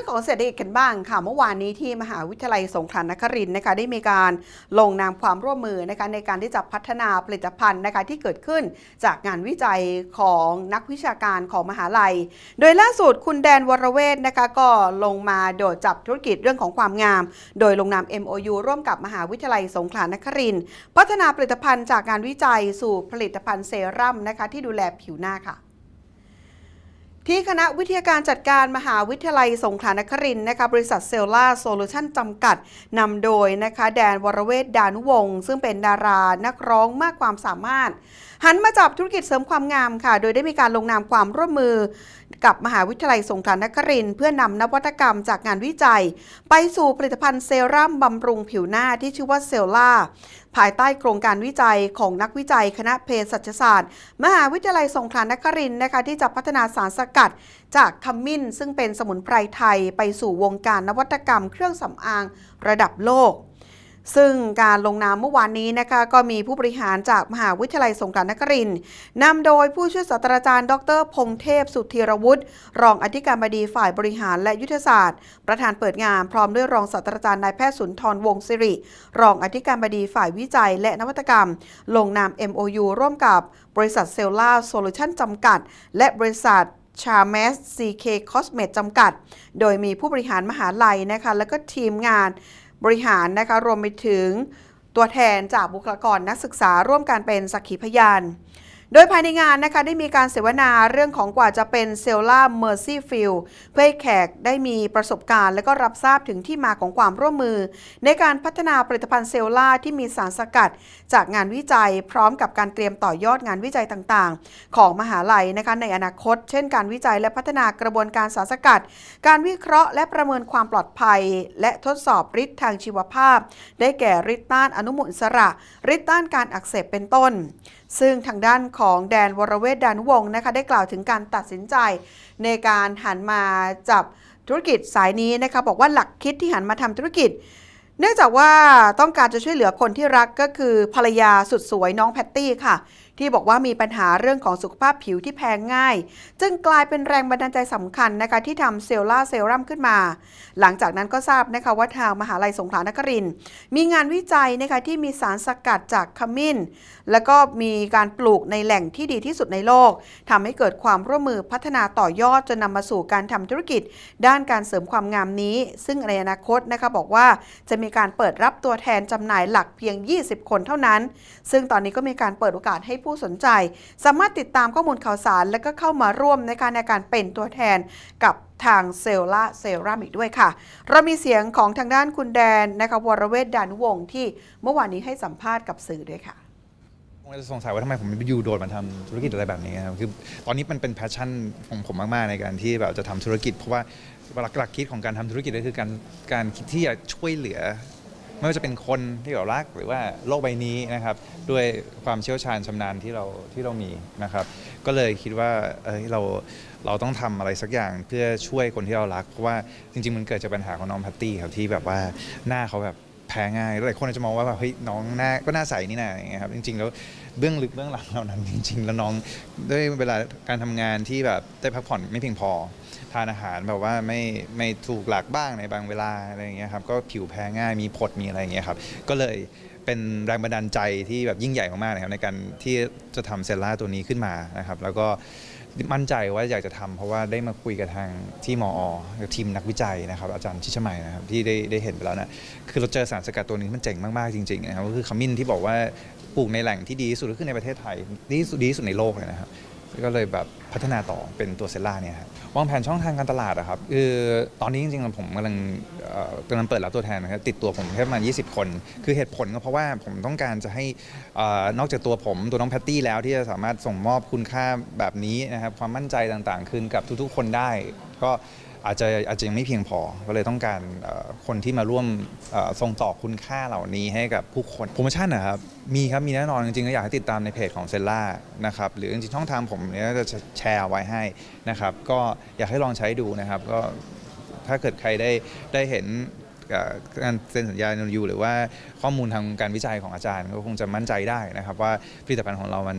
ื่องของเศรษฐกิจกันบ้างค่ะ เมื่อวานนี้ที่มหาวิทยาลัยสงขลานครินทร์นะคะได้มีการลงนามความร่วมมือนะคะในการที่จะพัฒนาผลิตภัณฑ์นะคะที่เกิดขึ้นจากงานวิจัยของนักวิชาการของมหาลัย โดยล่าสุดคุณแดนวรเวทนะคะก็ลงมาโดดจับธุรกิจเรื่องของความงาม โดยลงนาม MOU ร่วมกับมหาวิทยาลัยสงขลานครินทร์พัฒนาผลิตภัณฑ์จากงานวิจัยสู่ผลิตภัณฑ์เซรั่มนะคะที่ดูแลผิวหน้าค่ะ ที่คณะวิทยาการจัดการมหาวิทยาลัยสงขลานครินทร์นะคะบริษัทเซลล่าโซลูชันจำกัดนำโดยนะคะแดนวรเวทดานุวงศ์ซึ่งเป็นดารานักร้องมากความสามารถ หันมาจับธุรกิจเสริมความงามค่ะ โดยได้มีการลงนามความร่วมมือ กับมหาวิทยาลัยสงขลานครินทร์เพื่อนำนวัตกรรมจากงานวิจัย ไปสู่ผลิตภัณฑ์เซรั่มบำรุงผิวหน้าที่ชื่อว่าเซลล่าภายใต้โครงการวิจัยของนักวิจัยคณะเภสัชศาสตร์ มหาวิทยาลัยสงขลานครินทร์นะคะที่จะพัฒนาสารสกัด จากขมิ้น ซึ่งเป็นสมุนไพรไทยไปสู่วงการนวัตกรรมเครื่องสำอางระดับโลก ซึ่งการลงนามเมื่อวานนี้นะคะก็มีผู้บริหารจากมหาวิทยาลัยสงขลานครินทร์นำโดยผู้ช่วยศาสตราจารย์ ดร พงเทพสุธีรวุฒิรองอธิการบดีฝ่ายบริหารและยุทธศาสตร์ ประธานเปิดงานพร้อมด้วยรองศาสตราจารย์นายแพทย์สุนทรวงศิริ รองอธิการบดีฝ่ายวิจัย และนวัตกรรม ลงนาม MOU ร่วมกับบริษัทเซลล่าโซลูชันจำกัด และบริษัทชาแมส CK Cosmet จำกัด โดยมีผู้บริหารมหาลัยนะคะ แล้วก็ทีมงาน บริหารนะคะรวมไปถึงตัวแทนจากบุคลากรนักศึกษาร่วมกันเป็นสักขีพยาน โดยภายในงานนะคะได้มีการเสวนาเรื่องของกว่าจะเป็นเซลล่าเมอร์ซี่ฟิลเพื่อให้แขกได้มีประสบการณ์ และก็รับทราบถึงที่มาของความร่วมมือ ในการพัฒนาผลิตภัณฑ์เซลล่าที่มีสารสกัด จากงานวิจัยพร้อมกับการเตรียมต่อยอดงานวิจัยต่างๆ ของมหาลัยนะคะในอนาคต เช่น การวิจัยและพัฒนากระบวนการสารสกัด การวิเคราะห์และประเมินความปลอดภัย และทดสอบฤทธิ์ทางชีวภาพ ได้แก่ฤทธิ์ต้านอนุมูลอิสระฤทธิ์ต้านการอักเสบเป็นต้น ซึ่งทางด้านของแดนวรเวทดานุวงศ์นะคะได้กล่าวถึงการตัดสินใจในการหันมาจับธุรกิจสายนี้นะคะบอกว่าหลักคิดที่หันมาทำธุรกิจ เนื่องจากว่าต้องการจะช่วยเหลือคนที่รักก็คือภรรยาสุดสวยน้องแพตตี้ค่ะ ที่บอกว่ามีปัญหาเรื่องของสุขภาพผิวที่แพ้ง่าย จึงกลายเป็นแรงบันดาลใจสำคัญนะคะที่ทำเซลล่าเซรั่มขึ้นมา หลังจากนั้นก็ทราบนะคะว่าทางมหาลัยสงขลานครินมีงานวิจัยนะคะที่มีสารสกัดจากขมิ้น แล้วก็มีการปลูกในแหล่งที่ดีที่สุดในโลกทำให้เกิดความร่วมมือพัฒนาต่อยอดจนนำมาสู่การทำธุรกิจ ด้านการเสริมความงามนี้ ซึ่งในอนาคตนะคะบอกว่าจะมีการเปิดรับตัวแทนจำหน่ายหลักเพียง 20 คนเท่านั้น ซึ่งตอนนี้ก็มีการเปิดโอกาสให้ผูู้้สนใจ สามารถติดตามข้อมูลข่าวสาร และก็เข้ามาร่วมในการในการเป็นตัวแทนกับทางเซลล่าเซรั่มอีกด้วยค่ะ เรามีเสียงของทางด้านคุณแดนนะคะวรเวทดานุวงศ์ที่เมื่อวานนี้ให้สัมภาษณ์กับสื่อด้วยค่ะผมจะสงสัยว่าทำไมผมอยู่โดดมาทำธุรกิจอะไรแบบนี้ครับคือตอนนี้มันเป็นแพชชั่นของผมมาก ๆ ในการที่แบบจะทำธุรกิจ เพราะว่าหลักหลักคิดของการทำธุรกิจก็คือการการคิดที่จะช่วยเหลือ ไม่ว่าจะเป็นคนที่เรารักหรือว่าโลกใบนี้นะครับ ด้วยความเชี่ยวชาญชำนาญที่เราที่เรามีนะครับ ก็เลยคิดว่าเอยเราเราต้องทำอะไรสักอย่างเพื่อช่วยคนที่เรารัก เพราะว่าจริง ๆ มันเกิดจากปัญหาของน้องแพตตี้ครับที่แบบว่าหน้าเขาแบบแพ้ง่ายหลายคนอาจจะมองว่าแบบเฮ้ยน้องหน้าก็หน้าใสนี่นาอย่างเงี้ยครับจริง ๆ แล้วเบื้องลึกเบื้องหลังเหล่านั้นจริง ๆ แล้วน้องด้วยเวลาการทำงานที่แบบได้พักผ่อนไม่เพียงพอ ทานอาหารแบบว่าไม่ไม่ถูกหลักบ้างในบางเวลาอะไรอย่างเงี้ยครับก็ผิวแพ้ง่ายมีผดมีอะไรอย่างเงี้ยครับก็เลยเป็นแรงบันดาลใจที่แบบยิ่งใหญ่มากๆนะครับในการที่จะทำเซลล่าตัวนี้ขึ้นมานะครับแล้วก็มั่นใจว่าอยากจะทำเพราะว่าได้มาคุยกับทางที่มอทีมนักวิจัยนะครับอาจารย์ชิชมัยนะครับที่ได้ได้เห็นไปแล้วนะคือเราเจอสารสกัดตัวนี้มันเจ๋งมากๆจริงๆนะครับก็คือขมิ้นที่บอกว่าปลูกในแหล่งที่ดีที่สุดก็คือในประเทศไทยดีที่สุดดีที่สุดในโลกเลยนะครับ ก็เลยแบบพัฒนาต่อเป็นตัวเซลล่าเนี่ยครับวางแผนช่องทางการตลาดอะครับคือตอนนี้จริงๆผมกำลังกำลังเปิดรับตัวแทนนะครับติดตัวผมแค่ประมาณ 20 คน คือเหตุผลก็เพราะว่าผมต้องการจะให้นอกจากตัวผมตัวน้องแพตตี้แล้วที่จะสามารถส่งมอบคุณค่าแบบนี้นะครับความมั่นใจต่างๆ คืนกับทุกๆ คนได้ก็ อาจจะอาจจะยังไม่เพียงพอ ก็เลยต้องการคนที่มาร่วมส่งต่อคุณค่าเหล่านี้ให้กับผู้คนโปรโมชั่นนะครับมีครับมีแน่นอนจริงๆก็อยากให้ติดตามในเพจของเซลล่านะครับหรือจริงๆช่องทางผมเนี่ยจะแชร์ไว้ให้นะครับก็อยากให้ลองใช้ดูนะครับก็ถ้าเกิดใครได้ได้เห็นการเซ็นสัญญาณยูหรือว่าข้อมูลทางการวิจัยของอาจารย์ก็คงจะมั่นใจได้นะครับ ว่าผลิตภัณฑ์ของเรามัน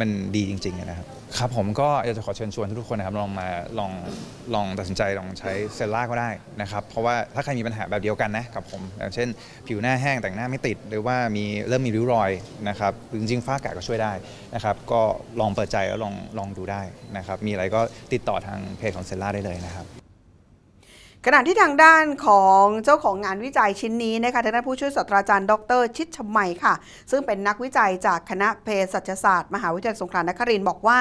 มันดีจริงๆนะครับครับผมก็อยากจะขอเชิญชวนทุกๆคนนะครับลองมาลองลองตัดสินใจลองใช้เซลล่าก็ได้นะครับเพราะว่าถ้าใครมีปัญหาแบบเดียวกันนะกับผมอย่างเช่น ผิวหน้าแห้งแต่งหน้าไม่ติด หรือว่ามีเริ่มมีริ้วรอยนะครับจริงๆฝ้ากระก็ช่วยได้นะครับก็ลองเปิดใจแล้วลองลองดูได้นะครับมีอะไรก็ติดต่อทางเพจของเซลล่าได้เลยนะครับ ขณะที่ทางด้านของเจ้าของงานวิจัยชิ้นนี้นะคะทางด้านผู้ช่วยศาสตราจารย์ดร ชิดชมัยค่ะ ซึ่งเป็นนักวิจัยจากคณะเภสัชศาสตร์ มหาวิทยาลัยสงขลานครินทร์บอกว่า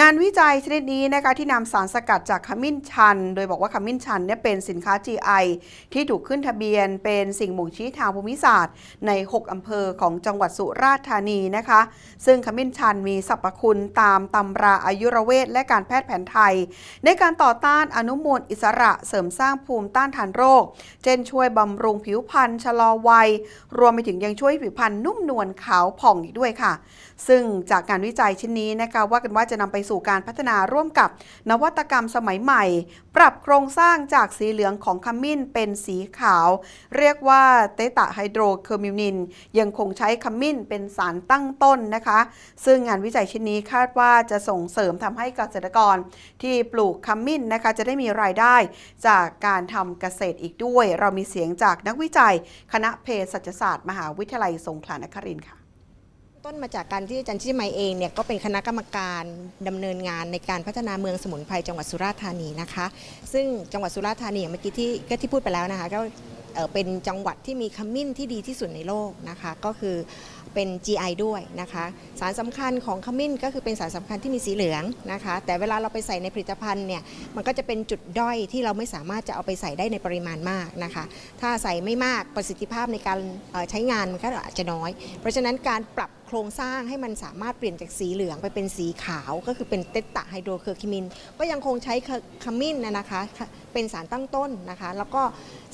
งานวิจัยชนิดนี้นะคะที่นำสารสกัดจากขมิ้นชัน โดยบอกว่าขมิ้นชันเนี่ยเป็นสินค้า GI ที่ถูกขึ้นทะเบียนเป็นสิ่งบ่งชี้ทางภูมิศาสตร์ ใน 6อำเภอของจังหวัดสุราษฎร์ธานีนะคะ ซึ่งขมิ้นชันมีสรรพคุณตามตำราอายุรเวทและการแพทย์แผนไทย ในการต่อต้านอนุมูลอิสระเสริมสร้างางภูมิต้านทานโรค เช่นช่วยบำรุงผิวพรรณชะลอวัย รวมไปถึงยังช่วยให้ผิวพรรณนุ่มนวลขาวผ่องอีกด้วยค่ะ ซึ่งจากการวิจัยชิ้นนี้นะคะว่ากันว่าจะนำไปสู่การพัฒนาร่วมกับนวัตกรรมสมัยใหม่ ปรับโครงสร้างจากสีเหลืองของขมิ้นเป็นสีขาว เรียกว่าเตตาไฮโดรเคอร์มิวนิน ยังคงใช้ขมิ้นเป็นสารตั้งต้นนะคะ ซึ่งงานวิจัยชิ้นนี้คาดว่าจะส่งเสริมทำให้เกษตรกรที่ปลูกขมิ้นนะคะจะได้มีรายได้จากการทำเกษตรอีกด้วย เรามีเสียงจากนักวิจัย คณะเภสัชศาสตร์ มหาวิทยาลัยสงขลานครินทร์ค่ะต้นมาจากการที่อาจารย์ชิมัยเองเนี่ยก็เป็นคณะกรรมการดำเนินงานในการพัฒนาเมืองสมุนไพรจังหวัดสุราษฎร์ธานีนะคะ ซึ่งจังหวัดสุราษฎร์ธานีอย่างเมื่อกี้ที่ก็ที่พูดไปแล้วนะคะก็เป็นจังหวัดที่มีขมิ้นที่ดีที่สุดในโลกนะคะ ก็คือ เป็น GI ด้วยนะคะ สารสำคัญของขมิ้นก็คือเป็นสารสำคัญที่มีสีเหลืองนะคะ แต่เวลาเราไปใส่ในผลิตภัณฑ์เนี่ยมันก็จะเป็นจุดด้อยที่เราไม่สามารถจะเอาไปใส่ได้ในปริมาณมากนะคะ ถ้าใส่ไม่มากประสิทธิภาพในการใช้งานมันก็อาจจะน้อย เพราะฉะนั้นการปรับโครงสร้างให้มันสามารถเปลี่ยนจากสีเหลืองไปเป็นสีขาว ก็คือเป็นเตตตะไฮโดรเคอร์คิมิน ก็ยังคงใช้ขมิ้นนะคะ เป็นสารตั้งต้นนะคะ แล้วก็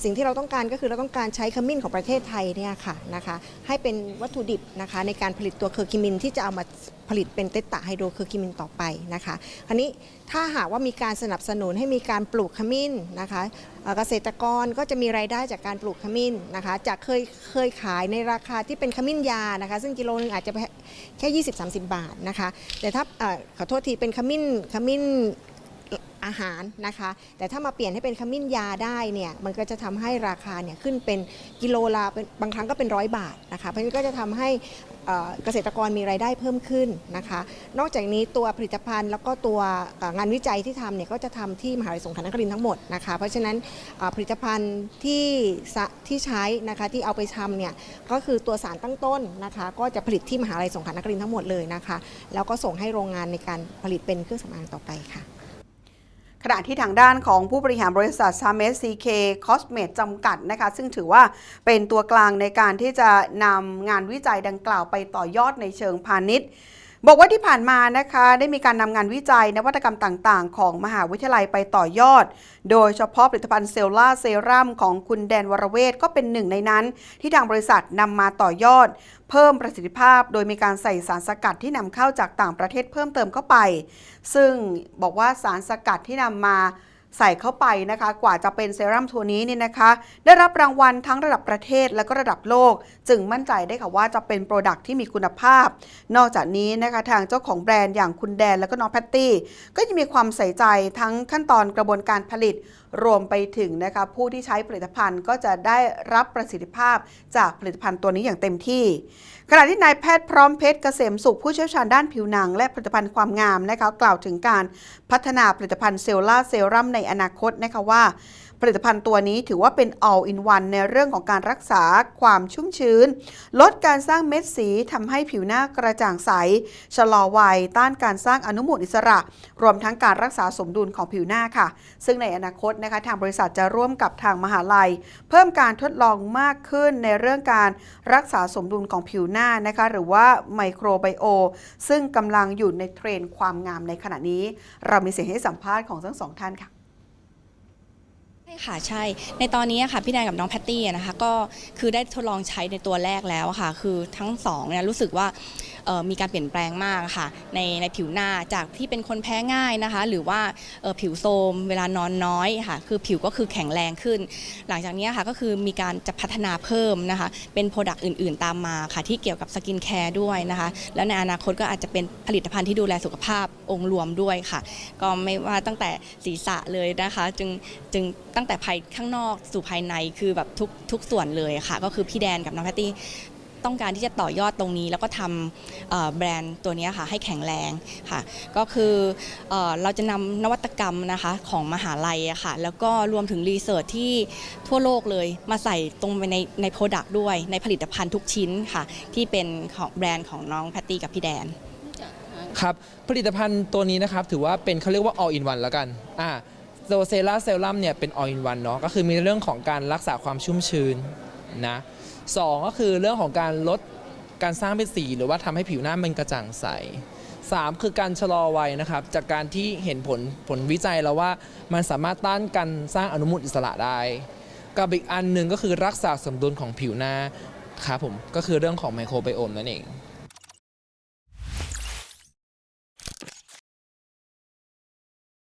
สิ่งที่เราต้องการก็คือเราต้องการใช้ขมิ้นของประเทศไทยเนี่ยค่ะนะคะ ให้เป็นวัตถุดิบนะคะในการผลิตตัวเคอร์คิมินที่จะเอามาผลิตเป็นเตตตะไฮโดรเคอร์คิมินต่อไปนะคะคราวนี้ถ้าหากว่ามีการสนับสนุนให้มีการปลูกขมิ้นนะคะเกษตรกรก็จะมีรายได้จากการปลูกขมิ้นนะคะจากเคยเคยขายในราคาที่เป็นขมิ้นยานะคะ ซึ่งกิโลนึงอาจจะแค่ 20-30 บาทนะคะ แต่ถ้าอขอโทษทีเป็นขมิ้นขมิ้นอาหารนะคะ แต่ถ้ามาเปลี่ยนให้เป็นขมิ้นยาได้เนี่ยมันก็จะทำให้ราคาเนี่ยขึ้นเป็นกิโลละเป็นบางครั้งก็เป็นร้อยบาทนะคะเพราะฉะนั้นก็จะทำให้ เกษตรกรมีรายได้เพิ่มขึ้นนะคะ นอกจากนี้ตัวผลิตภัณฑ์แล้วก็ตัวงานวิจัยที่ทำเนี่ยก็จะทำที่มหาวิทยาลัยสงขลานครินทั้งหมดนะคะ เพราะฉะนั้นผลิตภัณฑ์ที่ที่ใช้นะคะที่เอาไปทำเนี่ยก็คือตัวสารตั้งต้นนะคะก็จะผลิตที่มหาวิทยาลัยสงขลานครินทั้งหมดเลยนะคะ แล้วก็ส่งให้โรงงานในการผลิตเป็นเครื่องสำอางต่อไปค่ะ ขณะที่ทางด้านของผู้บริหารบริษัท s a m e s CK Cosmate จำกัดนะคะ ซึ่งถือว่าเป็นตัวกลางในการที่จะนำงานวิจัยดังกล่าวไปต่อยอดในเชิงพาณิชย์ บอกว่าที่ผ่านมานะคะได้มีการนำงานวิจัยนวัตกรรมต่างๆ ของมหาวิทยาลัยไปต่อยอด โดยเฉพาะผลิตภัณฑ์เซลล่าเซรั่มของคุณแดนวรเวทก็เป็นหนึ่งในนั้น ที่ทางบริษัทนำมาต่อยอด เพิ่มประสิทธิภาพ โดยมีการใส่สารสกัดที่นำเข้าจากต่างประเทศเพิ่มเติมเข้าไป ซึ่งบอกว่าสารสกัดที่นำมา ใส่เข้าไปนะคะ กว่าจะเป็นเซรั่มตัวนี้เนี่ยนะคะ ได้รับรางวัลทั้งระดับประเทศและก็ระดับโลก จึงมั่นใจได้ค่ะว่าจะเป็นโปรดักที่มีคุณภาพ นอกจากนี้นะคะทางเจ้าของแบรนด์อย่างคุณแดนและก็น้องแพตตี้ก็จะมีความใส่ใจทั้งขั้นตอนกระบวนการผลิต รวมไปถึงนะคะผู้ที่ใช้ผลิตภัณฑ์ก็จะได้รับประสิทธิภาพจากผลิตภัณฑ์ตัวนี้อย่างเต็มที่ ขณะที่นายแพทย์พร้อมเพชรเกษมสุขผู้เชี่ยวชาญด้านผิวหนัง และผลิตภัณฑ์ความงามนะคะกล่าวถึงการพัฒนาผลิตภัณฑ์เซลล่าเซรั่มในอนาคตนะคะว่า ผลิตภัณฑ์ตัวนี้ถือว่าเป็น all in one ในเรื่องของการรักษาความชุ่มชื้น ลดการสร้างเม็ดสีทำให้ผิวหน้ากระจ่างใส ชะลอวัย ต้านการสร้างอนุมูลอิสระ รวมทั้งการรักษาสมดุลของผิวหน้าค่ะ ซึ่งในอนาคตนะคะทางบริษัทจะร่วมกับทางมหาลัย เพิ่มการทดลองมากขึ้นในเรื่องการรักษาสมดุลของผิวหน้านะคะหรือว่าไมโครไบโอซึ่งกำลังอยู่ในเทรนด์ความงามในขณะนี้ เรามีเสียงให้สัมภาษณ์ของทั้งสองท่านค่ะ ค่ะใช่ในตอนนี้ค่ะพี่แดนกับน้องแพตตี้นะคะก็คือได้ทดลองใช้ในตัวแรกแล้วค่ะ คือทั้งสองเนี่ยรู้สึกว่า มีการเปลี่ยนแปลงมากค่ะในในผิวหน้าจากที่เป็นคนแพ้ง่ายนะคะ หรือว่าผิวโทรมเวลานอนน้อยค่ะ คือผิวก็คือแข็งแรงขึ้น หลังจากนี้ค่ะก็คือมีการจะพัฒนาเพิ่มนะคะ เป็นโปรดักต์อื่น ๆ ตามมาค่ะ ที่เกี่ยวกับสกินแคร์ด้วยนะคะ แล้วในอนาคตก็อาจจะเป็นผลิตภัณฑ์ที่ดูแลสุขภาพองค์รวมด้วยค่ะ ก็ไม่ว่าตั้งแต่ศีรษะเลยนะคะจึงจึงตั้งแต่ภายข้างนอกสู่ภายในคือแบบทุกทุกส่วนเลยค่ะ ก็คือพี่แดนกับน้องแพตตี้ ต้องการที่จะต่อยอดตรงนี้ แล้วก็ทำแบรนด์ตัวนี้ค่ะให้แข็งแรงค่ะ ก็คือเอเราจะนำนวัตกรรมนะคะของมหาลัยอะค่ะ แล้วก็รวมถึงรีเสิร์ชที่ทั่วโลกเลยมาใส่ตรงไปในในโปรดักต์ด้วยในผลิตภัณฑ์ทุกชิ้นค่ะ ที่เป็นของแบรนด์ของน้องแพตตี้กับพี่แดนครับผลิตภัณฑ์ตัวนี้นะครับถือว่าเป็นเขาเรียกว่า all in one แล้วกันอ่าตัวเซราเซรั่มเนี่ยเป็น all in one เนาะก็คือมีเรื่องของการรักษาความชุ่มชื้นนะ สองก็คือเรื่องของการลดการสร้างเป็นสีหรือว่าทำให้ผิวหน้ามันกระจ่างใสสามคือการชะลอวัยนะครับ จากการที่เห็นผลผลวิจัยแล้วว่ามันสามารถต้านการสร้างอนุมูลอิสระได้ กับอีกอันหนึ่งก็คือรักษาสมดุลของผิวหน้าครับผมก็คือเรื่องของไมโครไบโอมนั่นเอง